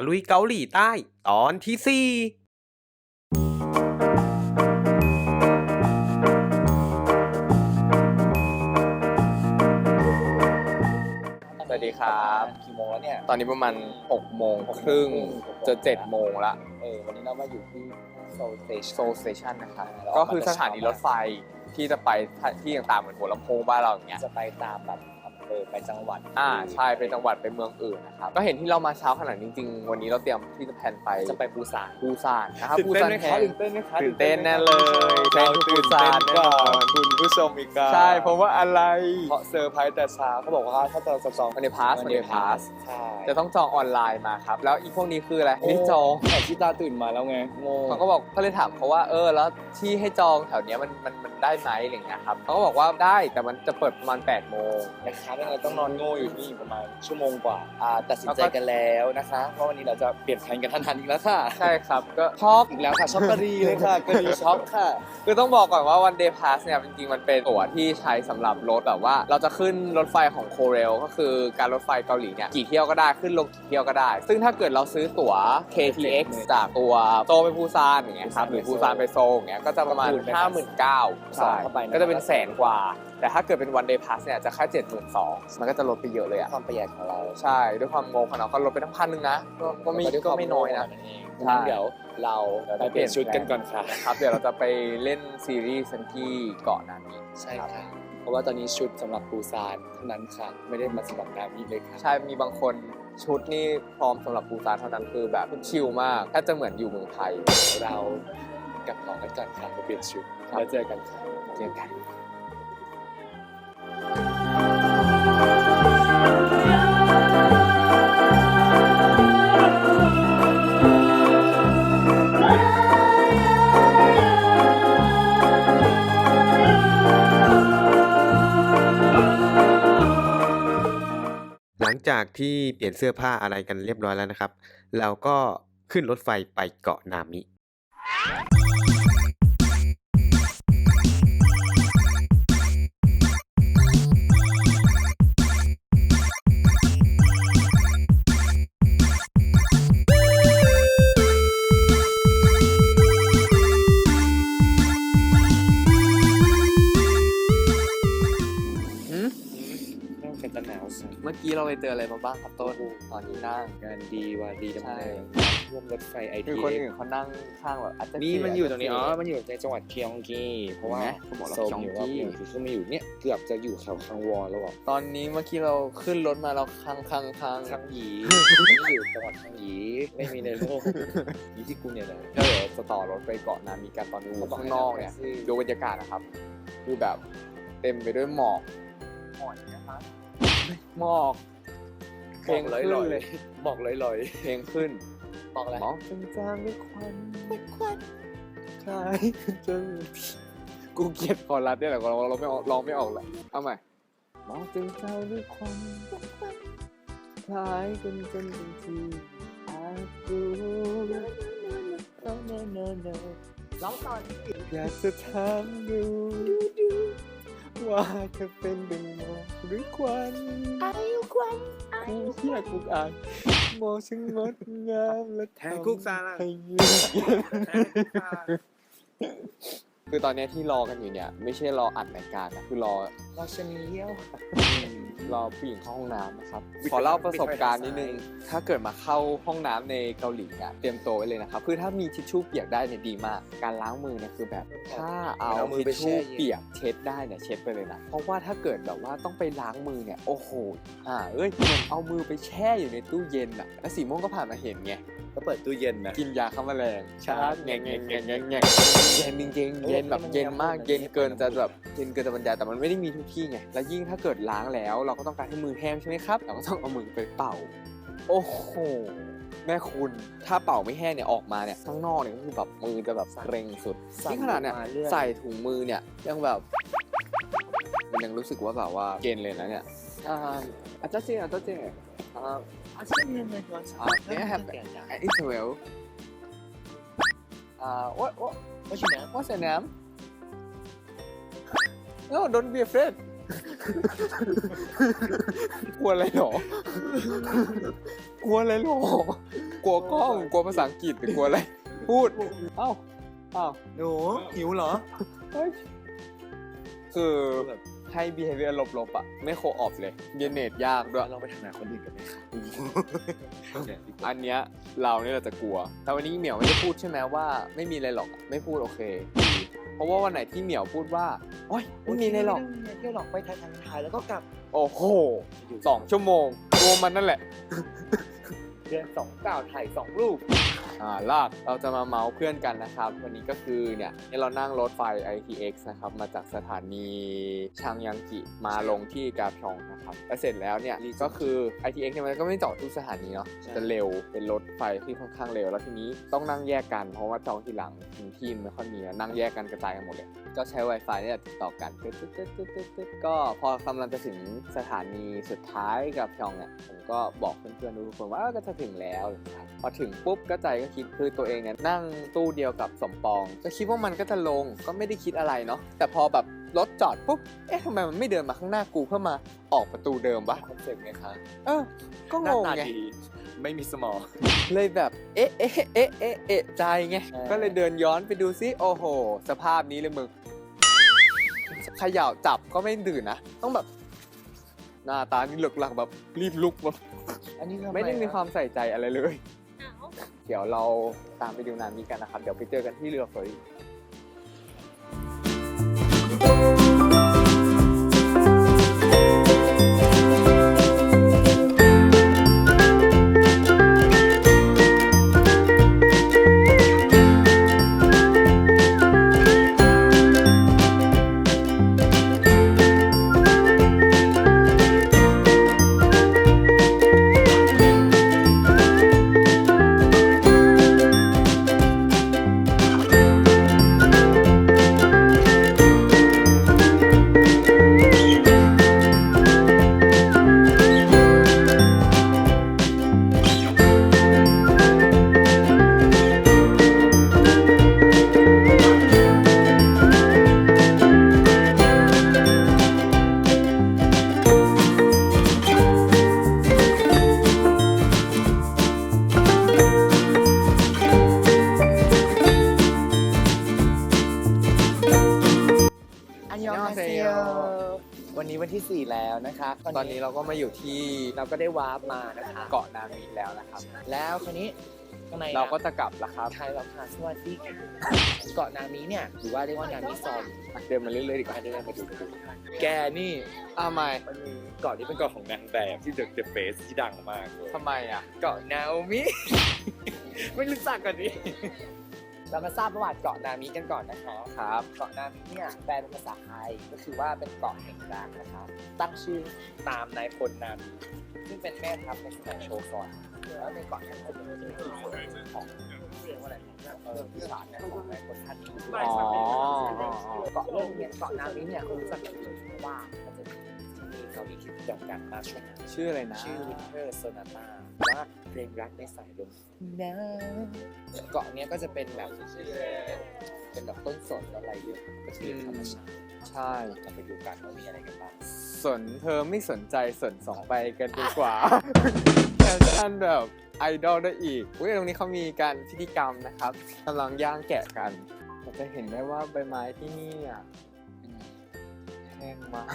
ตะลุยเกาหลีใต้ตอนที่สี่สวัสดีครับกี่โมงแล้วเนี่ย ตอนนี้ประมาณ6โมงครึ่งจะ7โมงละ เออ วันนี้เรามาอยู่ที่โซลสเตชันโซลสเตชันนะครับแล้วก็คือสถานีรถไฟที่จะไปที่ต่างๆเหมือนหัวลำโพงบ้านเราอย่างเงี้ย จะไปตามแบบอำ เภอไปจังหวัดอ่าใช่ไปจังหวัดไปเมืองอื่นนะครับก็เห็นที่เรามาเช้าขนาดนี้จริงๆวันนี้เราเตรียมที่จะแพลนไปจะไปปูซานปูซานนะครับตื่นปูเต้นซานไหมแพคะงตื่นเต้นไหมคะตื่นเต้นแน่เลยเราเป็นปูตื่นซาเต้นนแน่ก่นออนนคุณผู้ชมอีกาใช่เพราะว่าอะไรเพราะเซอร์ไพรส์แต่เช้าเขาบอกว่าถ้าเจอซับซ้อนมันในพาสมันในพาสใช่จะต้องจองออนไลน์มาครับแล้วอีพวกนี้คืออะไรไม่ได้จองแต่ที่ตาตื่นมาแล้วไงงงเขาก็บอกก็เลยถามเขาว่าเออแล้วที่ให้จองแถวเนี้ยมันมันมันได้ไหมอะไรเงี้ยครับเขาก็บอกว่าได้แต่มันจะเปิดประมาณ8โมงนะคะยังไงต้องนอนโง่อยู่นี่ประมาณชั่วโมงกว่าอ่าตัดสินใจแล้วก็กันแล้วนะคะว่าวันนี้เราจะเปลี่ยนแผนกันทันทันอีกแล้วค่ะใช่ครับก็ช็อกอีกแล้วค่ะช็อกกะรีเลยค่ะกะรีช็อกค่ะคือต้องบอกก่อนว่าวันเดย์พาสเนี่ยจริงๆมันเป็นตั๋วที่ใช้สำหรับรถแบบว่า เราจะขึ้นรถไฟของโคเรลก็คือการรถไฟเกาหลีเนี่ยกี่เที่ยวก็ได้ขึ้นลงกี่เที่ยวก็ได้ ซึ่งถ้าเกิดเราซื้อตั๋ว KTX จากตัวโซลไปปูซานอย่างเงี้ยครับหรือปูซานไปโซลอย่างเงี้ยก็จะประมาณคูณไป5 9 0 0 0สองเข้าไปนะก็จะเป็นแสนกว่า แต่ถ้าเกิดเป็นวันเดย์พาสเนี่ยจะแค่เจ็ดหมื่นสองมันก็จะลดไปเยอะเลยอะความประหยัดของเราใช่ด้วยความงงของเราก็ลดไปทั้งพันหนึ่งนะก็ก็ไม่ด้วยก็ความไม่น้อยนะเองใช่ งั้นเดี๋ยวเราไปเปลี่ยนชุดกันก่อนค่ะ ครับเดี๋ยวเราจะไปเล่นซีรีส์กันที่เกาะนามิใช่ค่ะ เพราะว่าตอนนี้ชุดสำหรับปูซานเท่านั้นค่ะ ไม่ได้มาสำหรับนามิเลยค่ะ ใช่มีบางคนชุดนี่พร้อมสำหรับปูซานเท่านั้นคือแบบชิลมากแทบจะเหมือนอยู่เมืองไทย เรากลับของกันก่อนค่ะไปเปลี่ยนชุดครับแล้วเจอกันค่ะ เจอกัน จากที่เปลี่ยนเสื้อผ้าอะไรกันเรียบร้อยแล้วนะครับ เราก็ขึ้นรถไฟไปเกาะนามิ เมื่อกี้เราไปเจออะไรมาบ้างครับต้นตอนนี้นั่ง งานดีว่าดีจังใช่เลยร่วมรถไฟไอคือทีคนอื่นเขานั่งข้างแบบอาจจะนี่มันอยู่ตรงนี้เสีอ๋อมันอยู่ในจังหวัดเคียงกีเพราะว่าเห็นไหมเขาบอกเราโซลอยู่ว่าเคีเคียยงงกีกีคือมาอยู่เนี่ยเกือบจะอยู่แถวคังวอนแล้วอะตอนนี้เมื่อกี้เราขึ้นรถมาเราคังคังคังคังหยีนี่อยู่จังหวัดคังหยีไม่มีในโลกอยู่ที่กูเนี่ยแหละก็เดี๋ยวจะต่อรถไปเกาะนามิกันตอนนี้ข้างนอกเนี่ยดูบรรยากาศนะครับ คือแบบเต็มไปด้วยหมอกหมอกนะครับ หมอกเพลงลอยขึ้นลอยเลย บอกลอยลอยเพลงขึ้นบอกอะไรหมอกจางๆด้วยควันควันคล้ายจนกูเกลียดคอรัสเนี่ยแหละเราเราไม่ออกร้องไม่ออกแหละเอาใหม่หมอกจางๆด้วยควันคล้ายกันจนเป็นทีอาจูร้องต่ออยากจะถามดู ว่าจะเป็นดึงหมอกหรือควันอายุควันกูเฮียกูอ่านมองช่างงดงามและแทนคุกซาละให้ยืนคือตอนเนี้ยที่รอกันอยู่เนี่ย ไม่ใช่รออัดรายการนะคือรอ เราชนีเยี่ยว รอผู้หญิงเข้าห้องน้ำนะครับ ขอเล่าประสบการณ์นิดนึง ถ้าเกิดมาเข้าห้องน้ำในเกาหลีเนี่ยเตรียมตัวไว้เลยนะครับ คือถ้ามีทิชชู่เปียกได้เนี่ยดีมาก การล้างมือเนี่ยคือแบบ ถ้าเอาเอามือทิชไปแช่ชู่เย็น เปียกเช็ดได้เนี่ยเช็ดไปเลยนะ เพราะว่าถ้าเกิดแบบว่าต้องไปล้างมือเนี่ย โอ้โห อ่า เอ้ยเหมือนเอามือไปแช่อยู่ในตู้เย็นอะแล้วสีม่วงก็ผ่านมาเห็นไง ก็เปิดตู้เย็นนะกินยาฆ่าแมลงใช่แงงแงงแงงแงงแงงเย็นจริงๆเย็นแบบเย็นมากเย็นเกินจะแบบเย็นเกินจะบรรยายแต่มันไม่ได้มีทุกที่ไงแล้วยิ่งถ้าเกิดล้างแล้ว เราก็ต้องการให้มือแห้งใช่ไหมครับเราก็ต้องเอามือไปเป่า โอ้โหแม่คุณถ้าเป่าไม่แห้งเนี่ยออกมาเนี่ยข้างนอกเนี่ยก็คือแบบมือจะแบบเกร็งสุดนี่ขนาดเนี่ยใส่ถุงมือเนี่ยยังแบบมันยังรู้สึกว่าแบบว่าเกณฑ์เลยนะเนี่ยอ่าอาจารย์เจอาจารย์เจอ่า Uh, may I have Uh, It's well. Uh, what what What's your name? what's your name? No, don't be afraid. กลัวอะไรหรอ กลัวอะไรหรอ กลัวกล้อง กลัวภาษาอังกฤษหรือกลัวอะไร พูด เอ้าเอ้าหนูหิวเหรอเฮ้ยคือ ให้ behavior ลบๆอะ ไม่โคออฟเลยเรียนเนตยากด้วย เราไปทำงานคนอื่นกันไหมครับอันเนี้ยเราเนี่ยเราจะกลัว แต่วันนี้เหมียวไม่ได้พูดใช่ไหมว่าไม่มีอะไรหรอกอะไม่พูดโอเคดีเพราะว่าวันไหนที่เหมียวพูดว่าโอ๊ยไม่มีอะไรหรอกเที่ยวหรอกไปถ่ายถ่ายแล้วก็กลับโอ้โหสองชั่วโมงรวมมันนั่นแหละ เดือนสองเก้าถ่ายสองรูปอ่า ลากเราจะมาเมาส์เพื่อนกันนะครับ วันนี้ก็คือเนี่ยเรานั่งรถไฟ ITX นะครับมาจากสถานีชางยังกิมาลงที่กาพยองนะครับแล้วเสร็จแล้วเนี่ยก็คือ ITX เนี่ยมันก็ไม่ได้จอดทุกสถานีเนาะใช่จะเร็วเป็นรถไฟที่ค่อนข้างเร็ว แล้วทีนี้ต้องนั่งแยกกันเพราะว่าจองทีหลังถึงที่มันไม่ค่อยมีนะนั่งแยกกันกระจายกันหมดเลยก็ใช้ Wi-Fi เนี่ยติดต่อกันตึ๊ดตึ๊ดตึ๊ดตึ๊ดตึ๊ดตึ๊ดก็พอกำลังจะถึงสถานีสุดท้ายกับพยองเนี่ยผม ก็บอกเพื่อนๆทุกคนว่าเออก็จะถึงแล้วนะครับพอถึงปุ๊บก็ใจก็คิดคือตัวเองเนี่ยนั่งตู้เดียวกับสมปอง ก็คิดว่ามันก็จะลงก็ไม่ได้คิดอะไรเนาะแต่พอแบบรถจอดปุ๊บ เอ๊ะทำไมมันไม่เดินมาข้างหน้ากูเพื่อมาออกประตูเดิมวะคอนเซ็ปต์ไงคะเออ ก็หงน้างตาไงดีไม่มีสมอง เลยแบบ เอ๊ะเอ๊ะเอ๊ะเอ๊ะเอ๊ะใจไงใช่ก็เลยเดินย้อนไปดูซิ โอ้โห สภาพนี้เลยมึงเขย่าจับก็ไม่ดื่นนะ ต้องแบบ หน้าตานี่เหลือกหลักแบบรีบลุกแบบอันนี้ทำไม่ได้มีอะความใส่ใจอะไรเลยอ้าวเดี๋ยวเราตามไปดูนามิกันนะครับ เดี๋ยวไปเจอกันที่เรือเฟอร์ แล้วนะคะตอนนี้เราก็มาอยู่ที่เราก็ได้วาร์ปมานะคะเกาะนามิแล้วนะครับ แล้วคราวนี้ข้างในเราก็จะกลับแล้วครับไทยเราค่ะสวัสดีเกาะนามิเนี่ยหรือว่าเรียกว่านามิซอมเดินมาเรื่อยๆดีกว่าเดินมาดูดูแกนี่อ้าวไม่มันมีเกาะนี้เป็นเกาะของนางแบบที่เดอะเดอะเฟสที่ดังมากเลยทำไมอะ เกาะนาโอมิ ไม่รู้จักกันดิ เรามาทราบประวัติเกาะนามิกันก่อนนะคะครับเกาะนามิเนี่ยแปลเป็นภาษาไทยก็คือว่าเป็นเกาะแห่งรักนะครับ ตั้งชื่อตามนายพลนามิซึ่งเป็นแม่ทัพในสมัยโชซอนแล้วในเกาะนี่ยก็จะมีที่ของเรียกว่าอะไรเออพิสารเนี่ยของนายพลท่านนี้ด้วยอ๋อเกาะเรื่องเนี้ยเกาะนามิเนี่ยรู้จักกันดีเพราะว่ามันจะมีที่มีเกาหลีที่โด่งดังมากช่วงนั้นชื่ออะไรนะชื่อ Winter Sonata ว่าเพลงรักในสายลมหนาวเกาะเนี้ยก็จะเป็นแบบ เป็นแบบต้นสนอะไรเยอะก็จะเป็นธรรมชาติใช่เราไปดูกันว่ามีอะไรกันบ้างสนเธอไม่สนใจสนสองไปกันดีกว่าแฟชั่นแบบไอดอลได้อีกอุ้ยตรงนี้เขามีการพิธีกรรมนะครับกำลังย่างแกะกันเราจะเห็นได้ว่าใบไม้ที่นี่อะแห้งมาก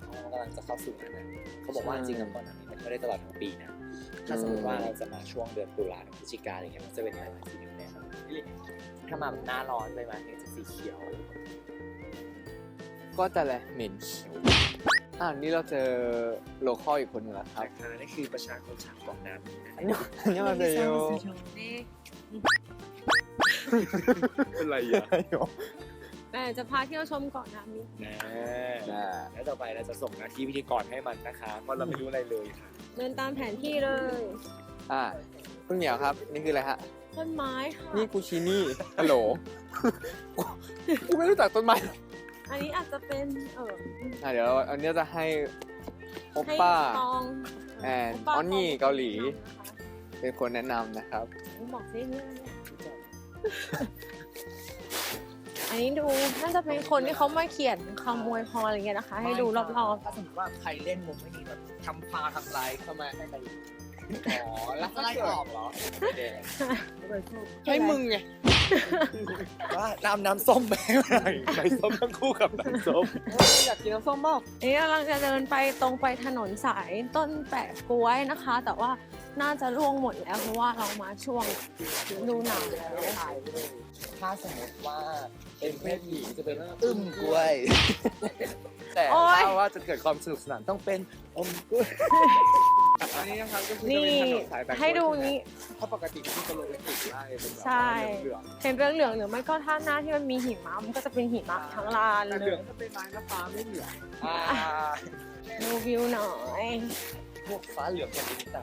เขากำลังจะเข้าสู่หน้าหนาวเขาบอกว่าจริงๆแล้วเกาะนามิมัน ไม่ได้ตลอดทั้งปีนะถ้าสมมติว่าเราจะมาช่วงเดือนตุลาถึงพฤศจิกาอะไรเงี้ยมันจะเป็นใบไม้สีเหลืองแดงถ้ามาหน้าร้อนใบไม้เนี่ยจะสีเขียว ก็จะแหละเหม็นเขียวอ่านี่เราเจอโลคอลอีกคนหนึงแล้วครับนะคะนี่คือประชากรชาวเกาะนามินะอันนี้อันนี้มาเซโยนี่เป็นไรอะ แต่จะพาเที่ยวชมเกาะนามินะนะแล้วต่อไปเราจะส่งหน้าที่พิธีกรให้มันนะคะเพราะเราไม่รู้อะไรเลยค่ะเดินตามแผนที่เลยอ่าคุณเหนียวครับ นี่คืออะไรฮะ ต้นไม้ค่ะ นี่กูชินี่ ฮัลโหลกูกูไม่รู้จักต้นไม้หรอกอันนี้อาจจะเป็นเอออะเดี๋ยวอันนี้จะให้โอปให้ป้า ตองแอนโป้ออนนี่เกาหลีแนะนำนะคะเป็นคนแนะนำนะครับบอกซิเรื่องเนี่ย อันนี้ดูน่าจะเป็นคนที่เขามาเขียนคำอวยพรอะไรเงี้ยนะคะ ให้ดูรอบถ้าสมมติว่าใครเล่นมุกไม่ดีแบบทำพาทำลายเข้ามาให้ไปอ๋อแล้วไล่ออกเหรอใช่มึงไงว่าน้ำน้ำส้มไปหน่อยใบส้มทั้งคู่กับน้ำส้มอยากกินน้ำส้มเปล่านี่กำลังจะเดินไปตรงไปถนนสายต้นแปะกล้วยนะคะ แต่ว่า น่าจะร่วงหมดแล้วเพราะว่าเรามาช่วงฤดูหนาวแล้วถ้าสมมติว่าเป็นเพศหญิงจะเป็นอึ้มกล้วย แต่โอ๊ยถ้าว่าจะเกิดความสนุกสนานต้องเป็นอมกล้วยอันนี้นะครับก็คือจะนี่เป็นถนนสายแบกให้ดูนี้ถ้าปกติที่จะโรแมนติกมากเลยเป็นแบบใช่เหลืองเห็นเหลืองๆหรือไม่ก็ถ้าหน้าที่มันมีหิมะมันก็จะเป็นหิมะทั้งลานๆเลแต่เหลืองยถ้าเป็นไม้น้ำฟ้าไม่เหลืองอ่าดูวิวหน่อย พวกฟ้าเหลืองแผ่นดินต่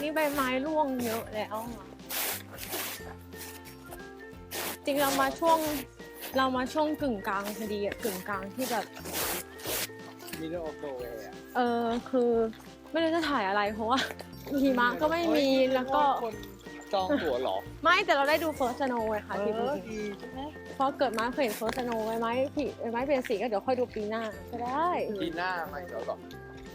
นี่ใบไม้ร่วงเยอะแล้วอะจริงเรามาช่วงเรามาช่วงกึ่งกลางพอดีอะกึ่งกลางที่แบบมิดเดิลออฟโนเวย์เออคือไม่รู้จะถ่ายอะไรเพราะว่าหิมะก็ไม่มีแล้วก็คนจองตั๋วเหรอไม่แต่เราได้ดูเฟิร์สโนไงค่ะที่เอดูอดีใช่ไหมเพราะเกิดมาเคยเห็นเฟิร์สโนไว้ไหมผีไว้ไม้เปลี่ยนสีก็เดี๋ยวค่อยดูปีหน้าก็ได้ ปีหน้ามาเดี๋ยวก่อน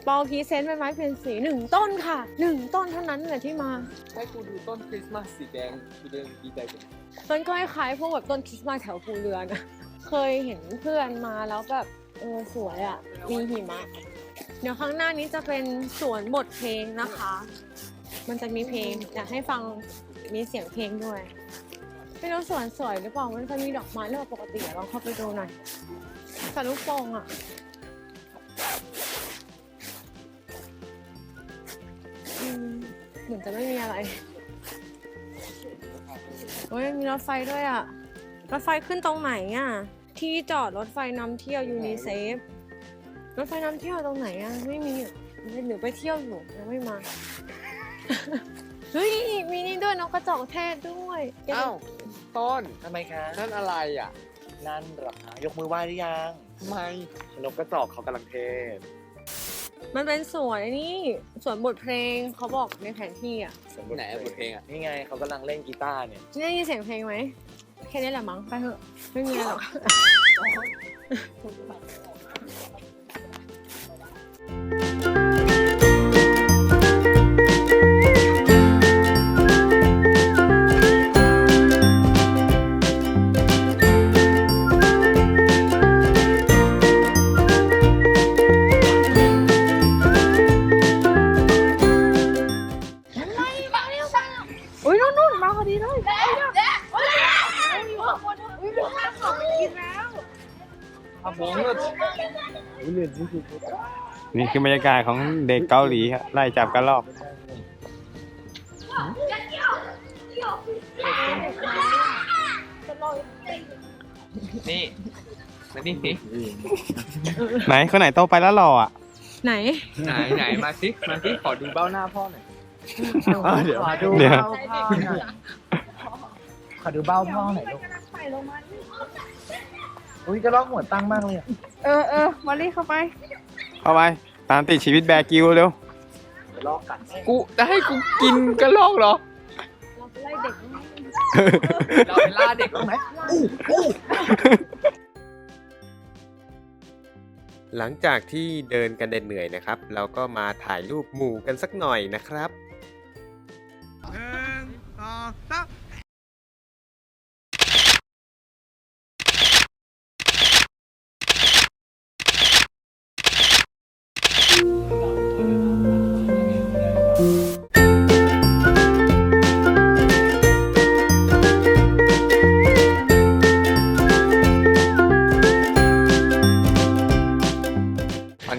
ปอพรีเซนต์ไว้ไม้เปลี่ยนสีหนึ่งต้นค่ะหนึ่งต้นเท่านั้นแหละที่มาให้กูดูต้นคริสต์มาสสีแดงกูเดินดีใจจังต้นก็คล้ายๆพวกแบบต้นคริสต์มาสแถวภูเรือนะเคยเห็นเพื่อนมาแล้วแบบเออสวยอะมีหิมะเดี๋ยวข้างหน้านี้จะเป็นสวนบทเพลงนะคะ มันจะมีเพลงอยากให้ฟังมีเสียงเพลงด้วยไม่รู้สวนสวยหรือเปล่ามันจะมีดอกไม้หรือเปล่าปกติอะลองเข้าไปดูหน่อยแต่ลูกโป่งอะ หมือนจะไม่มีอะไรโอ้ยมีรถไฟด้วยอะ รถไฟขึ้นตรงไหนอะ ที่จอดรถไฟนำเที่ยวยูนิเซฟ รถไฟนำเที่ยวตรงไหนอะ ไม่มีอะหรือไปเที่ยวอยู่ยังไม่มา เฮ้ย มีนี่ด้วยนกกระจอกเทศด้วยอ้าวต้นทำไมคะนั่นอะไรอะ นั่นเหรอคะยกมือไหว้หรือยังทำไมนกกระจอกเขากำลังเทศ มันเป็นสวนไอ้นี่สวนบทเพลงเขาบอกในแผนที่อะไหนบทเพลงอะนี่ไงเขากำลังเล่นกีตาร์เนี่ย ได้ยินเสียงเพลงไหมแค่นี้แหละมั้งไปเถอะไม่มีอะไรหรอกอุ้ย นี่คือบรรยากาศของเด็กเกาหลีครับไล่จับกันรอบนี่มานี่สิไหนคนไหนโตไปแล้วหล่ออะไหน ไหนไหนมาสิมาสิขอดูเบ้าหน้าพ่อหน่อยเดี๋ยวขอดูเดี๋ยวเบ้าพ่อหน่อยขอดูเบ้าพ่อหน่อยลูกอุ้ยกระรอกหัวตั้งมากเลยอะเออเออมารีเข้าไป เข้าไป ตามติดชีวิตแบร์กิวเร็วกระรอกกัดกูจะให้กูกินกระรอกเหรอ เราไปไล่เด็กเราไปล่าเด็กบ้างไหมหลังจากที่เดินกันเหนื่อยนะครับ เราก็มาถ่ายรูปหมู่กันสักหน่อยนะครับวัน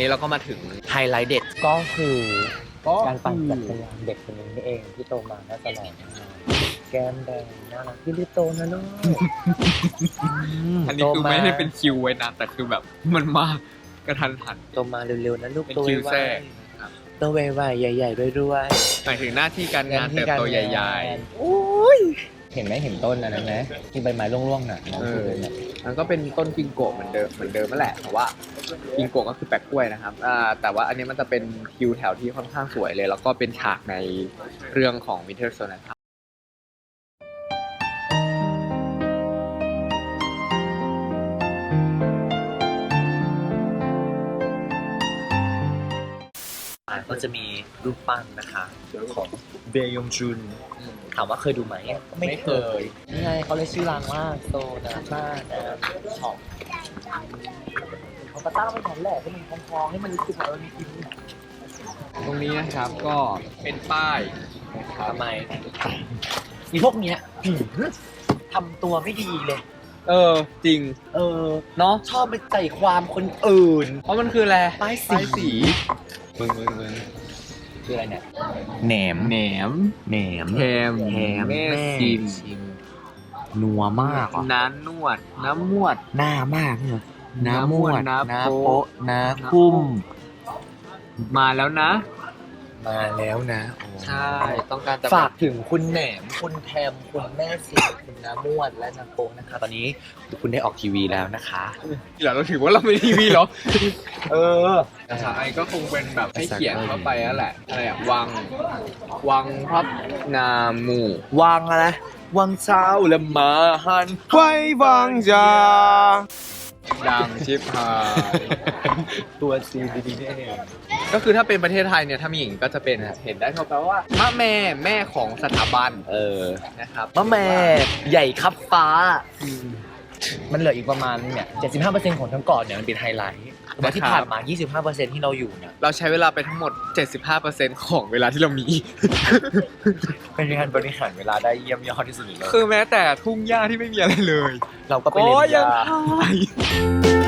นี้เราก็มาถึงไฮไลท์เด็ด ก็คือก็การปั่นจักรยานเด็กคนนี้นี่เองที่โตมาน่าจะหล่อมากแก้มแดงน่ารักที่รีบโตนะลูก อันนี้คือไม่ได้เป็นคิวไว้นะแต่คือแบบมันมาก ระทันหัน โตมาเร็วๆนะลูกเป็นโตคิวไวแทรกๆโตไวๆใหญ่ๆด้วยหมายถึงหน้าที่การๆงานเติบโตใหญ่ ๆอุ้ยเห็นไหมเห็นต้นอันนั้นไหมที่ใบไม้ร่วงๆน่ะนั่นคือเนี่ยๆมันก็เป็นต้นกิงโกะเหมือนเดิมเหมือนเดิมนั่นแหละแต่ว่ากิงโกะก็คือแปลกกล้วยนะครับอ่าแต่ว่าอันนี้มันจะเป็นคิวแถวที่ค่อนข้างสวยเลย แล้วก็เป็นฉากในเรื่องของมิเทอร์โซนนะครับ อ่าก็จะมีรูปปั้นนะคะของเบยองจุนถามว่าเคยดูไหมไม่เคยนี่ไงเขาเลยชื่อร้านว่าโซนาม่านะช็อปเขาก็ตั้งไว้แถวแหละให้มันคลองๆให้มันรู้สึกว่ามันมีอินตรงนี้นะครับก็เป็นป้ายนะครับทำไมมีพวกเนี้ยหืมทำตัวไม่ดีเลย เออ จริง เออ เนาะชอบไปใจความคนอื่น เพราะมันคืออะไรป้ายสีป้ายสี มึงมึงมึงคืออะไรเนี่ยแหนมแหนมแหนมแฮมแฮมแม่แม่ชิมชิมนัวมากอะน้ำนวด น้ำมวด หน้ามากเนี่ยน้ำน้ำมวดน้ำน้ำโป๊ะโป๊ะน้ำคุ้ม มาแล้วนะ มาแล้วนะโอ้ใช่ ต้องการจะฝากถึงคุณแหนม คุณแทม คุณแม่สิคุณน้ำมวดและน้ำโป๊ะนะคะ ตอนนี้คุณได้ออกทีวีแล้วนะคะเหรอเราถือว่าเราไม่ทีวีเหรอ เออภาษาไทยก็คงเป็นแบบให้เขียนเข้าไปนั่นแหละ อะไรอะวัง วังพับนาหมู่ วังอะไร วังเช้าและมาหันไว้วางยา ดังชิบหายตัวซีดีๆนี่เองก็คือถ้าเป็นประเทศไทยเนี่ยถ้ามีอย่างนี้ก็จะเป็นเห็นได้ทั่วไปว่ามะแม่แม่ของสถาบันเออนะครับมะแม่ใหญ่ครับฟ้า มันเหลืออีกประมาณเนี่ย75%ของทั้งเกาะเนี่ยมันเป็นไฮไลท์ แต่ที่ผ่านมา 25%ที่เราอยู่เนี่ยเราใช้เวลาไปทั้งหมด 75%ของเวลาที่เรามี เป็นการบริหารเวลาได้เยี่ยมยอดที่สุดเลยคือแม้แต่ทุ่งหญ้าที่ไม่มีอะไรเลย เราก็ไปก็เล่นยังยา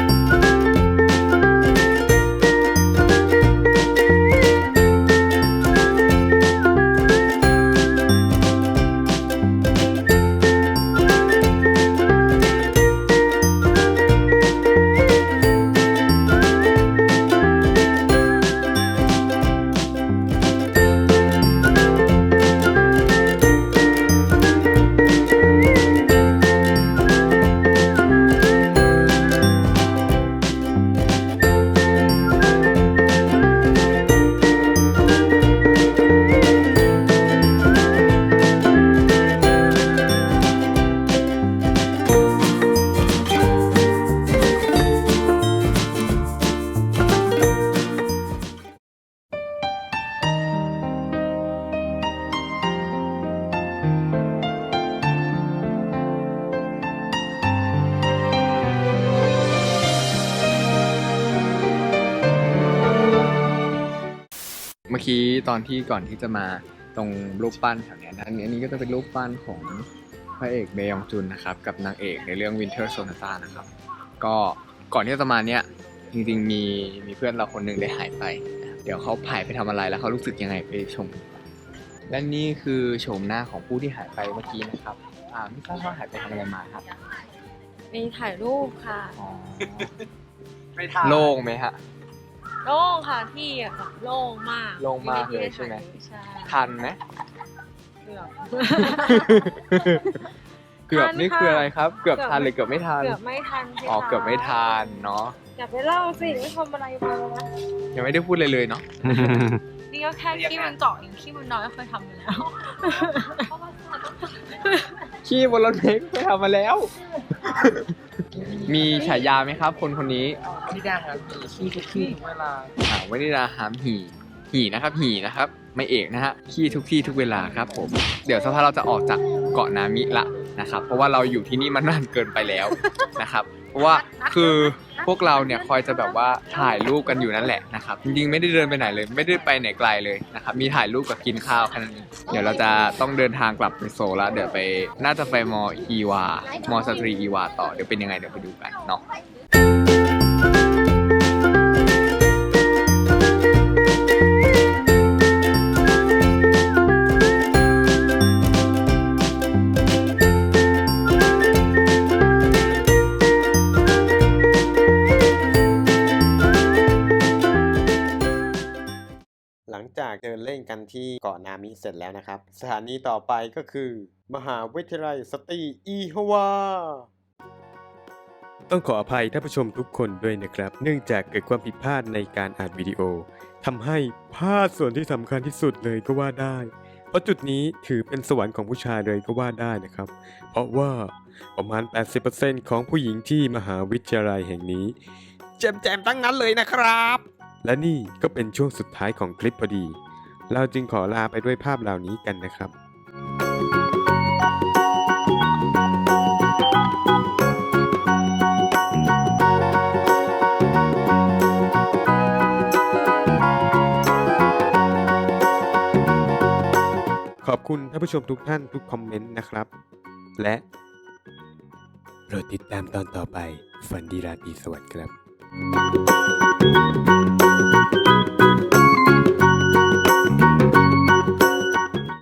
ตอนที่ก่อนที่จะมาตรงรูปปั้นแถวเนี้ยนะอันนี้อันนี้ก็จะเป็นรูปปั้นของพระเอกเบยองจุนนะครับกับนางเอกในเรื่อง Winter Sonata นะครับ ก็ก่อนที่จะมาเนี้ยจริงๆมีมีเพื่อนเราคนหนึ่งได้หายไปนะครับเดี๋ยวเขาหายไปทำอะไรแล้วเขารู้สึกยังไงไปชมกันและนี่คือโฉมหน้าของผู้ที่หายไปเมื่อกี้นะครับอ่าไม่ทราบว่าหายไปทำอะไรมาครับมีถ่ายรูปค่ะอ๋อไม่ทันโล่งไหมฮะ โล่งค่ะที่อะค่ะโล่งมากโล่งมากเลยที่ด้ใช่ไหม ใช่ทันไหม เกือบ เกือบทันนี่ค่ะคืออะไรครับ เกือบเกือบ ทันหรือเกือบไม่ทัน เกือบไม่ทันสิอ๋อคะเกือบไม่ทันเนาะ อย่าไปเล่าสิไม่ทำอะไรมาแล้วนะยังไม่ได้พูดเลยเลยเนาะ นี่ก็แค่ขี้มันเจาะเองขี้มันน้อยก็เคยทำมาแล้ว ขี้บนรถเมล์ไปทำมาแล้ว มีฉายาไหมครับ คนคนนี้ ที่ได้ครับมีขี้ทุกที่ทุกเวลาอ่าวนิดาหามหีหีนะครับหีนะครับ ไม่เอกนะฮะขี้ทุกที่ทุกเวลาครับผม เดี๋ยวสักพักเราจะออกจากเกาะนามิละนะครับ เพราะว่าเราอยู่ที่นี่มานานเกินไปแล้วนะครับ เพราะว่าคือพวกเราเนี่ยคอยจะแบบว่าถ่ายรูปกันอยู่นั่นแหละนะครับ จริงๆไม่ได้เดินไปไหนเลย ไม่ได้ไปไหนไกลเลยนะครับ มีถ่ายรูปกับกินข้าวแค่นั้นเองเดี๋ยวเราจะต้องเดินทางกลับไปโซลแล้วเดี๋ยวไปน่าจะไปมออีวามอสตรีอีวาต่อเดี๋ยวเป็นยังไงเดี๋ยวไปดูกันเนาะาะนามิเสร็จแล้วนะครับ สถานีต่อไปก็คือ มหาวิทยาลัยสตีอีฮวาต้องขออภัยท่านผู้ชมทุกคนด้วยนะครับ เนื่องจากเกิดความผิดพลาดในการอ่านวิดีโอทำให้พลาดส่วนที่สำคัญที่สุดเลยก็ว่าได้ เพราะจุดนี้ถือเป็นสวรรค์ของผู้ชายเลยก็ว่าได้นะครับ เพราะว่าประมาณ 80%ของผู้หญิงที่มหาวิทยาลัยแห่งนี้แจมๆตั้งนั้นเลยนะครับ และนี่ก็เป็นช่วงสุดท้ายของคลิปพอดี เราจึงขอลาไปด้วยภาพเหล่านี้กันนะครับขอบคุณท่านผู้ชมทุกท่านทุกคอมเมนต์นะครับ และโปรดติดตามตอนต่อไปฝันดีราตรีสวัสดิ์ครับ